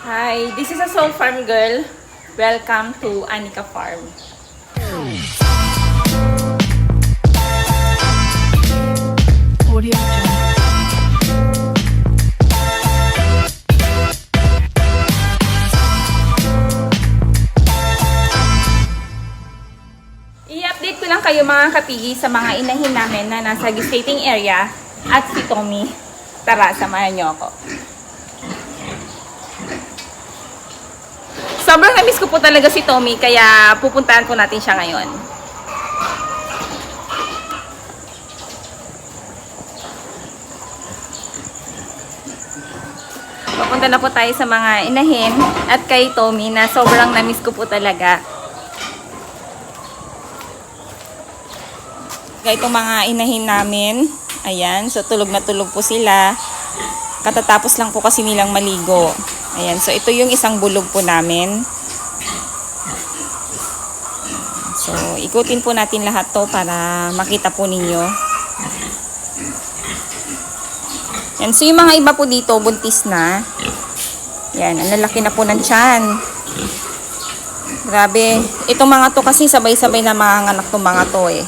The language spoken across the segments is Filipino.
Hi, this is a Soul Farm girl. Welcome to Anika Farm. Audio. I-update ko lang kayo mga kapigi sa mga inahin namin na nasa gestating area at si Tommy. Tara, samahan niyo ako. Sobrang na-miss ko po talaga si Tommy kaya pupuntahan po natin siya ngayon. Papunta na po tayo sa mga inahin at kay Tommy na sobrang na-miss ko po talaga. Kaya itong mga inahin namin, ayan, so tulog na tulog po sila. Katatapos lang po kasi nilang maligo. Ayan, so ito yung isang bulog po namin. So, ikutin po natin lahat to para makita po ninyo. Yan, so yung mga iba po dito, buntis na. Yan, ang lalaki na po ng tiyan. Grabe. Itong mga to kasi sabay-sabay na mga anak tong mga to eh.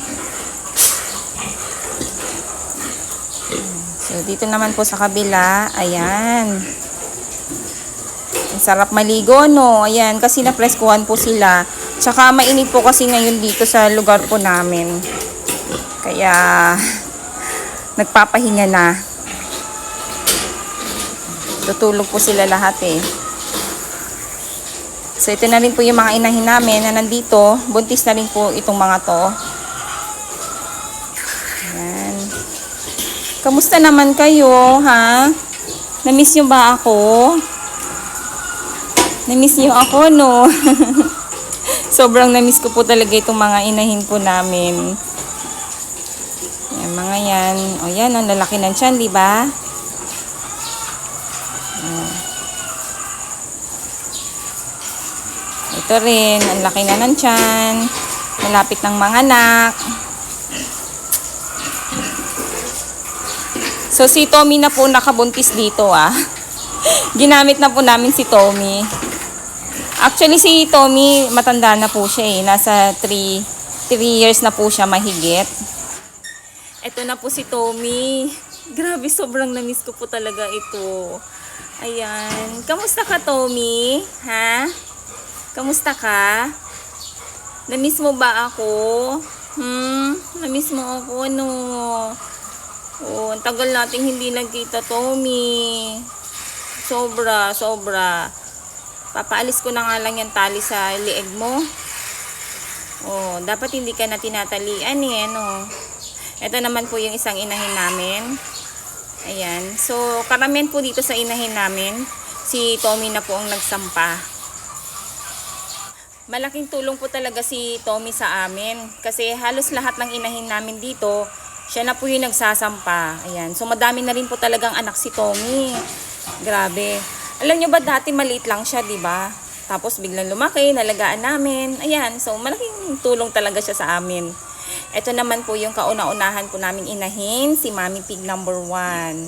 So, dito naman po sa kabila, ayan. Sarap maligo, no? Ayan, kasi napreskuhan po sila. Tsaka mainit po kasi ngayon dito sa lugar po namin. Kaya, nagpapahinga na. Tutulog po sila lahat eh. So, ito na rin po yung mga inahin namin na nandito. Buntis na rin po itong mga to. Ayan. Kamusta naman kayo, ha? Namiss niyo ba ako? Namiss niyo ako, no? Sobrang namiss ko po talaga itong mga inahin po namin. Yan, mga yan. O yan, ang lalaki ng tiyan, di ba? Ito rin, ang laki na ng tiyan. Malapit ng mga anak. So, si Tommy na po nakabuntis dito, ah. Ginamit na po namin si Tommy. Actually, si Tommy, matanda na po siya eh. Nasa 3 years na po siya mahigit. Ito na po si Tommy. Grabe, sobrang namiss ko po talaga ito. Ayan. Kamusta ka, Tommy? Ha? Kamusta ka? Namiss mo ba ako? Hmm? Namiss mo ako, no? Oh, ang tagal nating hindi nagkita, Tommy. Sobra, sobra. Papaalis ko na nga lang yung tali sa lieg mo. Oh, dapat hindi ka na tinatalian eh, ano. Ito naman po yung isang inahin namin. Ayan. So, karamihan po dito sa inahin namin, si Tommy na po ang nagsampa. Malaking tulong po talaga si Tommy sa amin. Kasi halos lahat ng inahin namin dito, siya na po yung nagsasampa. Ayan. So, madami na rin po talagang anak si Tommy. Grabe. Alam nyo ba, dati maliit lang siya, di ba? Tapos biglang lumaki, nalagaan namin. Ayan. So, malaking tulong talaga siya sa amin. Ito naman po yung kauna-unahan po namin inahin, si Mami Pig number 1.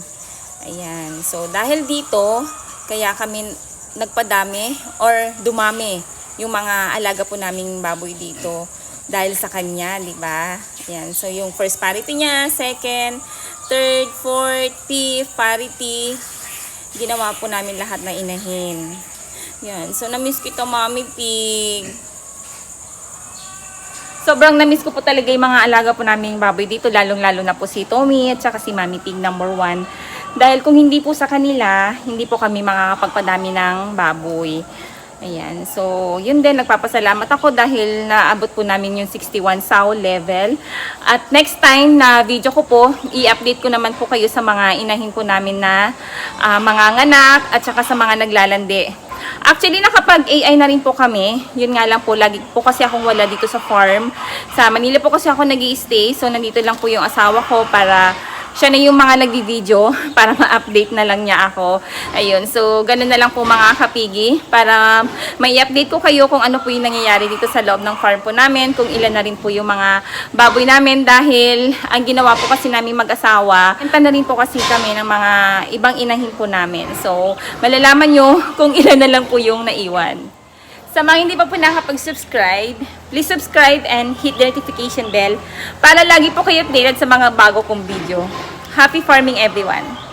Ayan. So, dahil dito, kaya kami nagpadami or dumami yung mga alaga po naming baboy dito dahil sa kanya, di ba? Ayan. So, yung first parity niya, second, third, fourth, fifth parity, ginawa po namin lahat na inahin. Yan. So, na-miss kita, Mami Pig. Sobrang na-miss ko po talaga yung mga alaga po naming baboy dito, lalong-lalo na po si Tommy at saka si Mami Pig number 1. Dahil kung hindi po sa kanila, hindi po kami makakapagpadami ng baboy. Ayan. So, yun din, nagpapasalamat ako dahil naabot po namin yung 61 sow level. At next time na video ko po, i-update ko naman po kayo sa mga inahin po namin na ah, mga nganak at saka sa mga naglalandi. Actually, nakapag AI na rin po kami. Yun nga lang po, lagi po kasi akong wala dito sa farm. Sa Manila po kasi ako nag stay so nandito lang po yung asawa ko para siya na yung mga nagbi-video para ma-update na lang niya ako. Ayun, so ganun na lang po mga kapigi para may update ko kayo kung ano po yung nangyayari dito sa loob ng farm po namin, kung ilan na rin po yung mga baboy namin dahil ang ginawa po kasi namin mag-asawa, kanta na rin po kasi kami ng mga ibang inahin po namin. So, malalaman nyo kung ilan na lang po yung naiwan. Sa mga hindi pa po nakapag-subscribe, please subscribe and hit the notification bell para lagi po kayo updated sa mga bago kong video. Happy farming everyone!